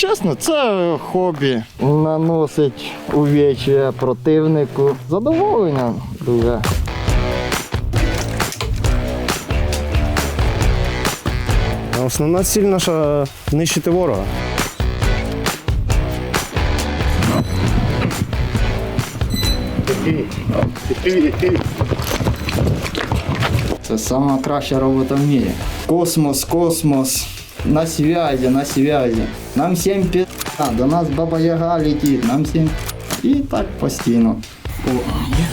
Чесно, це хобі. Наносить увечья противнику. Задоволення дуже. Основна ціль наша нищити ворога. Це сама краща робота в мірі. Космос, космос. На связі, на связі. Нам всім пі... До нас баба Яга летить, нам всім. І так постійно. О, є.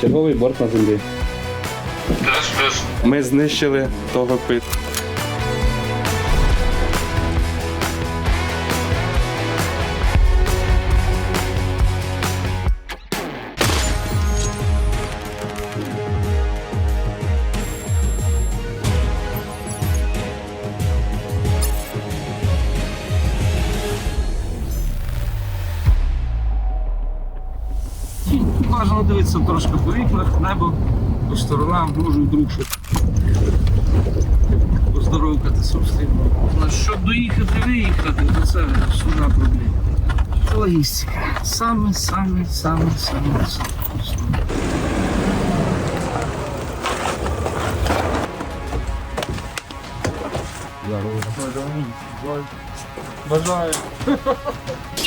Черговий борт на землі. Ми знищили того пит. Бажано трошки по вікнах, небо, по сторонам, може вдруг що поздоровкати собственно. Ну, Щоб доїхати, виїхати, то це суда проблема. Це логістика. Саме, саме, саме, саме, саме.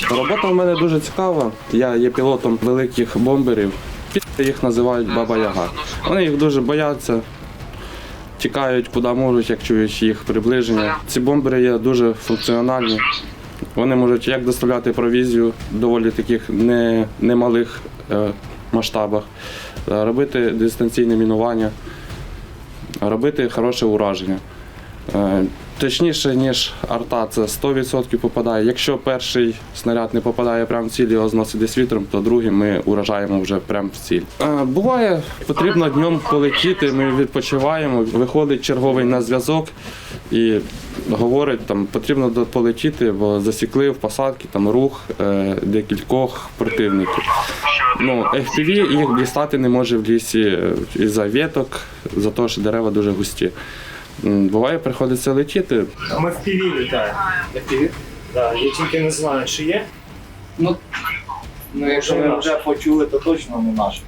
Робота в мене дуже цікава. Я є пілотом великих бомберів. Їх називають Баба Яга. Вони їх дуже бояться, тікають куди можуть, як чують їх приближення. Ці бомбери є дуже функціональні. Вони можуть як доставляти провізію в доволі таких не, немалих е, масштабах, е, робити дистанційне мінування, робити хороше ураження. Точніше, ніж арта, це 100% попадає. Якщо перший снаряд не попадає прямо в ціль, його зносить десь вітром, то другий ми уражаємо вже прямо в ціль. Е, Буває, потрібно днем полетіти, ми відпочиваємо, виходить черговий на зв'язок і говорить, там потрібно полетіти, бо засікли в посадці там рух е, декількох противників. Ну, FPV їх дістати не може в лісі е, із-за веток, за те, що дерева дуже густі. Буває, приходиться летіти. Ми в піві літаємо. Так, я тільки не знаю, чи є. Ну, ну якщо ви вже почули, то точно не наш.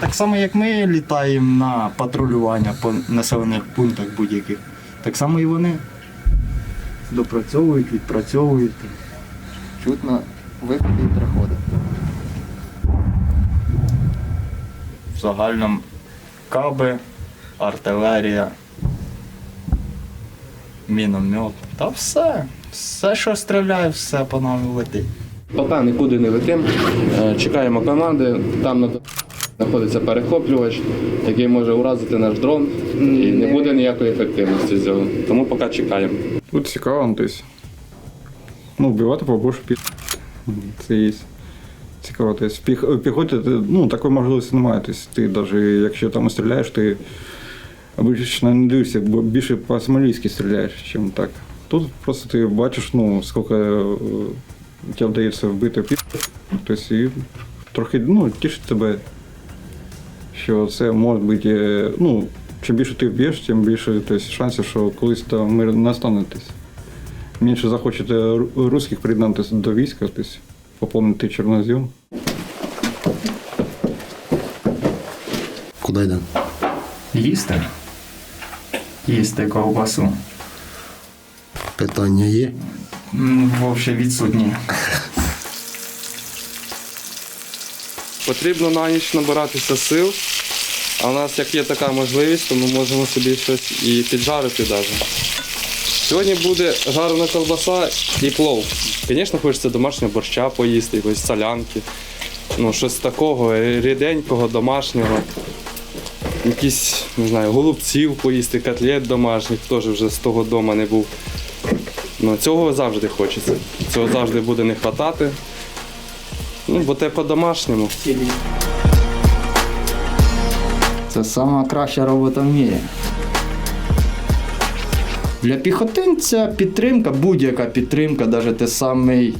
Так само, як ми літаємо на патрулювання по населених пунктах будь-яких, так само і вони допрацьовують, відпрацьовують. Чутно виходи і приходи. В загальному каби, артилерія, міномет. Та все. Все, що стріляє, все по нам летить. Поки нікуди не летимо, е, чекаємо команди. Там на- знаходиться перехоплювач, який може уразити наш дрон, і не буде ніякої ефективності з цього. Тому поки чекаємо. Тут цікаво, ну, тобто, ну, вбивати побольше пі... Це є. Цікаво, тобто, в піхоті ну, такої можливості немає. Тобто, ти навіть якщо там стріляєш, ти обично не дивишся, бо більше по-смолійськи стріляєш, ніж так. Тут просто ти бачиш, ну, скільки е, тебе вдається вбити пі... Тобто, і трохи ну, тішить тебе, що це може бути, е, ну, чим більше ти вб'єш, тим більше тобто, шансів, що колись там мир настанетесь. Менше захочете русських приєднатися до війська, тобто поповнити чорнозем. Куди йдемо? Їсти. Їсти ковбасу. Питання є. Вовше відсутні. Потрібно на ніч набиратися сил. А у нас як є така можливість, то ми можемо собі щось і піджарити навіть. Сьогодні буде жарена колбаса і плов. Звісно, хочеться домашнього борща поїсти, якоїсь солянки. Ну, щось такого ріденького, домашнього. якісь, не знаю, голубців поїсти, котлет домашніх, теж вже з того дома не був. Ну, цього завжди хочеться. Цього завжди буде не вистачати. Ну, бо те по-домашньому. Це сама краща робота в мірі. Для піхотинця підтримка, будь-яка підтримка, навіть те самий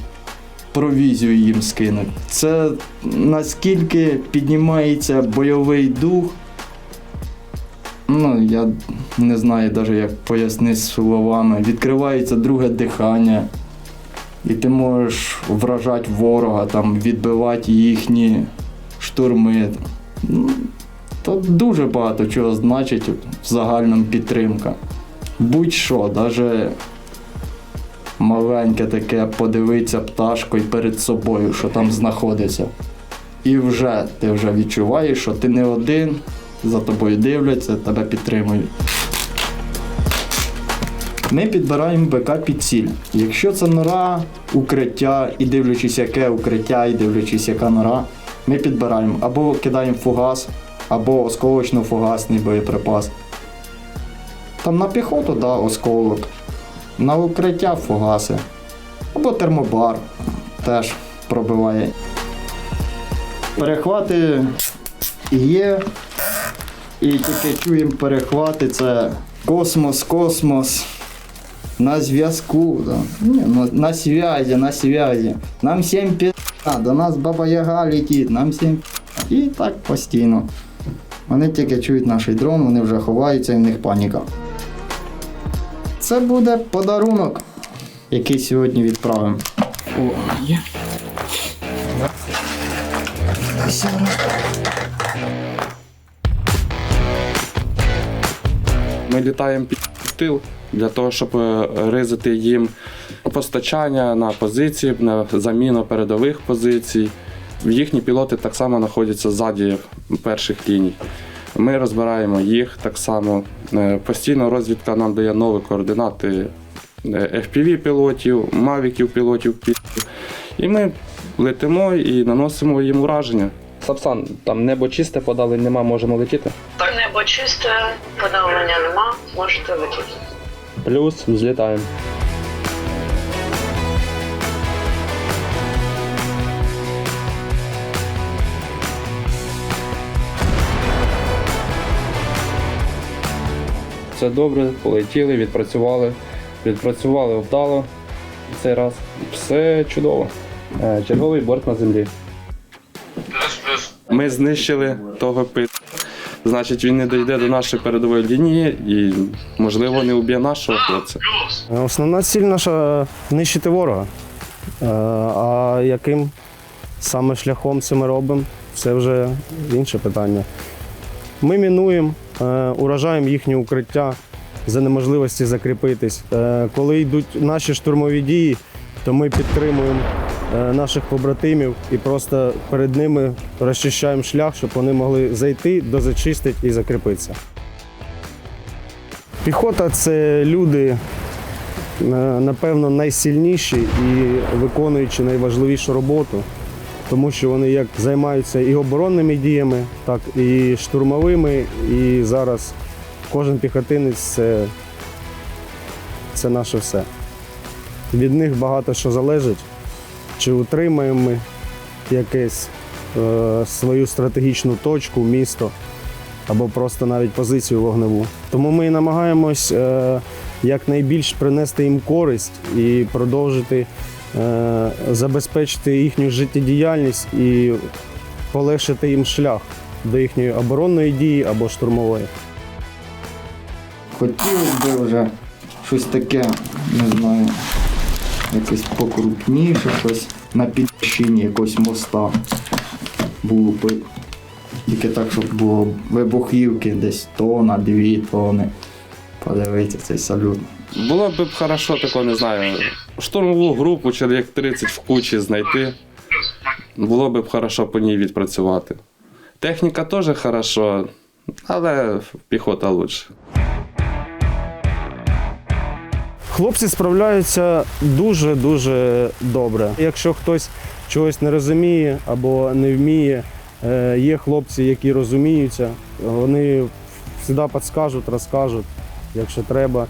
провізію їм скинуть. Це наскільки піднімається бойовий дух. Ну, я не знаю навіть, як пояснити словами. Відкривається друге дихання. І ти можеш вражати ворога, там, відбивати їхні штурми. Ну, то дуже багато чого значить в загальному підтримка. Будь-що, навіть маленьке таке подивитися пташкою перед собою, що там знаходиться. І вже ти вже відчуваєш, що ти не один, за тобою дивляться, тебе підтримують. Ми підбираємо БК під ціль. Якщо це нора, укриття, і дивлячись, яке укриття, і дивлячись, яка нора, ми підбираємо або кидаємо фугас, або осколочно-фугасний боєприпас. Там на піхоту, да, осколок. На укриття фугаси. Або термобар теж пробиває. Перехвати є. І тільки чуємо перехвати, це космос, космос. На зв'язку, да. Ну, на связі, на связі. Нам всім пі... до нас баба Яга летить, нам всім пі... І так постійно. Вони тільки чують наш дрон, вони вже ховаються і в них паніка. Це буде подарунок, який сьогодні відправимо. О, є. Ми літаємо під тил для того, щоб е, ризити їм постачання на позиції, на заміну передових позицій. Їхні пілоти так само знаходяться ззаді перших ліній. Ми розбираємо їх так само. Е, Постійно розвідка нам дає нові координати е, FPV-пілотів, мавіків пілотів. І ми летимо і наносимо їм ураження. Сапсан, там небо чисте, подали нема, можемо летіти. Небо чисте, подавлення нема, можете летіти. Плюс взлітаємо. Все добре, полетіли, відпрацювали. Відпрацювали вдало цей раз. Все чудово. Е, Черговий борт на землі. Ми знищили того пит. Значить, він не дійде до нашої передової лінії і, можливо, не вб'є нашого хлопця. Основна ціль наша нищити ворога. Е, А яким саме шляхом це ми робимо, це вже інше питання. Ми мінуємо, е, уражаємо їхні укриття за неможливості закріпитись. Е, Коли йдуть наші штурмові дії, то ми підтримуємо е, наших побратимів і просто перед ними розчищаємо шлях, щоб вони могли зайти, дозачистити і закріпитися. Піхота це люди, е, напевно, найсильніші і виконуючи найважливішу роботу, тому що вони як займаються і оборонними діями, так і штурмовими. І зараз кожен піхотинець це, це наше все. Від них багато що залежить, чи утримаємо ми якесь е, свою стратегічну точку, місто або просто навіть позицію вогневу. Тому ми намагаємось е, якнайбільш принести їм користь і продовжити е, забезпечити їхню життєдіяльність і полегшити їм шлях до їхньої оборонної дії або штурмової. Хотілося б вже щось таке, не знаю, якесь покрупніше, щось на підщині якогось моста було б. Тільки так, щоб було вибухівки десь тона, дві тони. Подивіться цей салют. Було б хорошо такого, не знаю, штурмову групу, чоловік 30 в кучі знайти. Було б хорошо по ній відпрацювати. Техніка теж хорошо, але піхота лучше. Хлопці справляються дуже-дуже добре. Якщо хтось чогось не розуміє або не вміє, е, є хлопці, які розуміються, вони завжди підскажуть, розкажуть, якщо треба.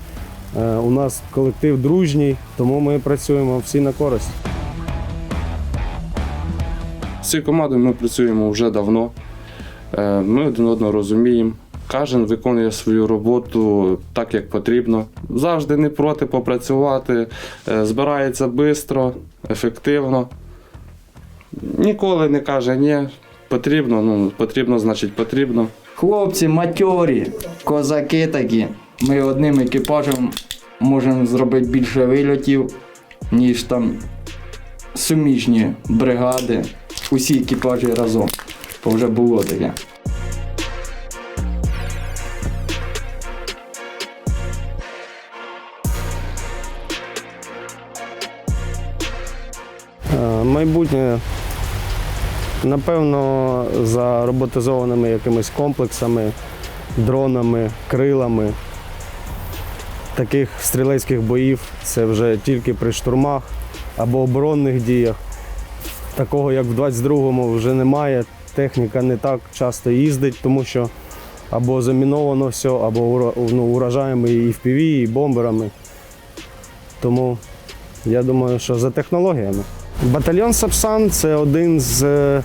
Е, У нас колектив дружній, тому ми працюємо всі на користь. З цією командою ми працюємо вже давно. Е, Ми один одного розуміємо. Кожен виконує свою роботу так, як потрібно. Завжди не проти попрацювати, е, збирається швидко, ефективно. Ніколи не каже ні. Потрібно, ну потрібно, значить потрібно. Хлопці матьорі, козаки такі. Ми одним екіпажем можемо зробити більше вильотів, ніж там суміжні бригади. Усі екіпажі разом. Бо вже було таке. Майбутнє, напевно, за роботизованими якимись комплексами, дронами, крилами. Таких стрілецьких боїв це вже тільки при штурмах або оборонних діях. Такого, як в 22-му, вже немає. Техніка не так часто їздить, тому що або заміновано все, або ну, уражаємо і FPV, і бомберами. Тому я думаю, що за технологіями. Батальйон Сапсан це один з е,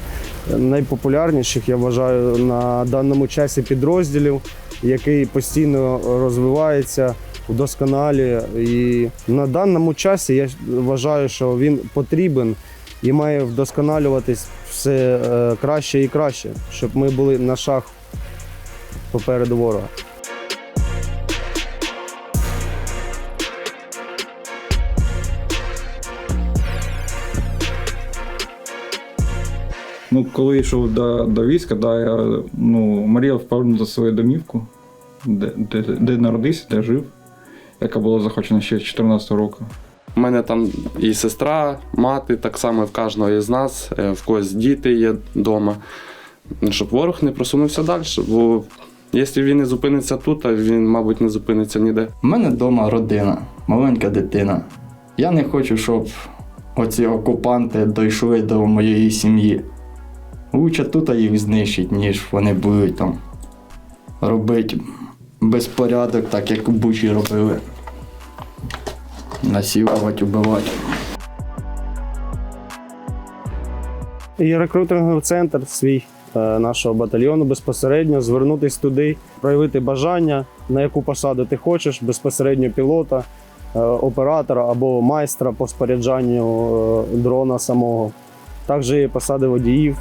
найпопулярніших, я вважаю, на даному часі підрозділів, який постійно розвивається, удосконалює. І на даному часі я вважаю, що він потрібен і має вдосконалюватись все е, краще і краще, щоб ми були на шаг попереду ворога. Ну, коли йшов до, до війська, да, я ну, мріяв повернути свою домівку, де, де, де народився, де жив, яка була захочена ще з 14 року. У мене там і сестра, мати, так само в кожного із нас, е, в когось діти є вдома. Щоб ворог не просунувся далі. Бо якщо він не зупиниться тут, то він, мабуть, не зупиниться ніде. У мене вдома родина, маленька дитина. Я не хочу, щоб оці окупанти дійшли до моєї сім'ї. Лучше тут їх знищить, ніж вони будуть там робити безпорядок, так як Бучі робили. Насилувати, убивати. І рекрутинговий центр свій е, нашого батальйону безпосередньо звернутися туди, проявити бажання, на яку посаду ти хочеш, безпосередньо пілота, е, оператора або майстра по споряджанню е, дрона самого. Також є посади водіїв,